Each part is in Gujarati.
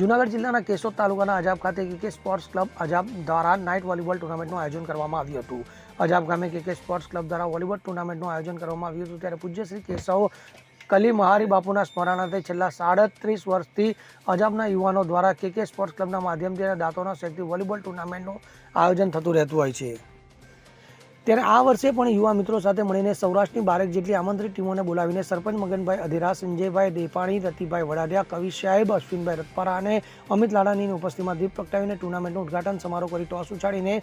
જૂનાગઢ જિલ્લાના કેશોદ તાલુકાના અજાબ ખાતે કે સ્પોર્ટ્સ ક્લબ અજાબ દ્વારા નાઇટ વોલીબોલ ટુર્નામેન્ટનું આયોજન કરવામાં આવ્યું હતું. અજાબ ગામે કે સ્પોર્ટ્સ ક્લબ દ્વારા વોલીબોલ ટુર્નામેન્ટનું આયોજન કરવામાં આવ્યું હતું ત્યારે પૂજ્ય શ્રી કેશવ કલી મહારી બાપુના સ્મરણાર્થે છેલ્લા સાડત્રીસ વર્ષથી અજાબના યુવાનો દ્વારા કે સ્પોર્ટ્સ ક્લબના માધ્યમથી દાંતોના શેકથી વોલીબોલ ટુર્નામેન્ટનું આયોજન થતું રહેતું હોય છે. ત્યારે આ વર્ષે પણ યુવા મિત્રો સાથે મળીને સૌરાષ્ટ્રની બારેક જેટલી આમંત્રિત ટીમોને બોલાવીને સરપંચ મગનભાઈ અધેરા, સંજયભાઈ દેપાણી, રતિભાઈ વડાડિયા કવિ સાહેબ, અશ્વિનભાઈ રતપારા અને અમિત લાડાનીની ઉપસ્થિતિમાં દીપ પ્રગટાવીને ટુર્નામેન્ટનું ઉદઘાટન સમારોહ કરી ટોસ ઉછાડીને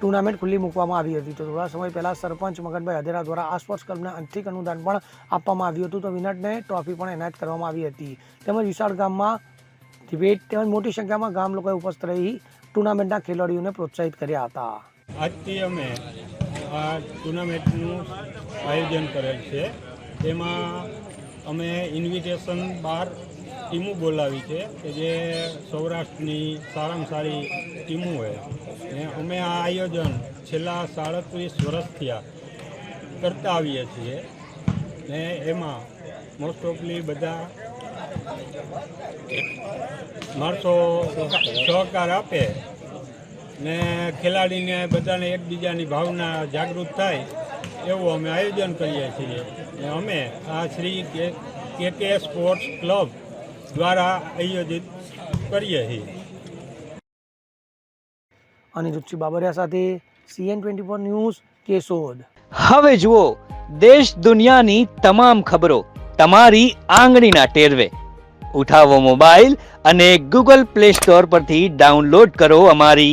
ટુર્નામેન્ટ ખુલ્લી મૂકવામાં આવી હતી. તો થોડા સમય પહેલાં સરપંચ મગનભાઈ અધેરા દ્વારા આ સ્પોર્ટ્સ ક્લબને આર્થિક અનુદાન પણ આપવામાં આવ્યું હતું. તો વિનટને ટ્રોફી પણ એનાયત કરવામાં આવી હતી. તેમજ વિશાળ ગામમાં ડિબેટ તેમજ મોટી સંખ્યામાં ગામ લોકોએ ઉપસ્થિત રહી ટુર્નામેન્ટના ખેલાડીઓને પ્રોત્સાહિત કર્યા હતા. આજથી અમે આ ટુર્નામેન્ટનું આયોજન કરેલ છે. તેમાં અમે ઇન્વિટેશન બાર ટીમો બોલાવી છે કે જે સૌરાષ્ટ્રની સારામાં સારી ટીમો હોય. ને અમે આ આયોજન છેલ્લા સાડત્રીસ વર્ષથી કરતા આવીએ છીએ. ને એમાં મોસ્ટ ઓફલી બધા માણસો સહકાર આપે. ને ખેલાડીને બધાને એકબીજાની ભાવના જાગૃત થાય એવું અમે આયોજન કરીએ છીએ. ને અમે આ શ્રી કે કે સ્પોર્ટ્સ ક્લબ દ્વારા આયોજિત કરીએ છીએ. અનિરુચિ બાબરિયા સાથે CN twenty four news Keshod. હવે જુઓ દેશ દુનિયાની તમામ ખબરો તમારી આંગળીના ટેરવે. ઉઠાવો મોબાઈલ અને ગૂગલ પ્લે સ્ટોર પરથી ડાઉનલોડ કરો અમારી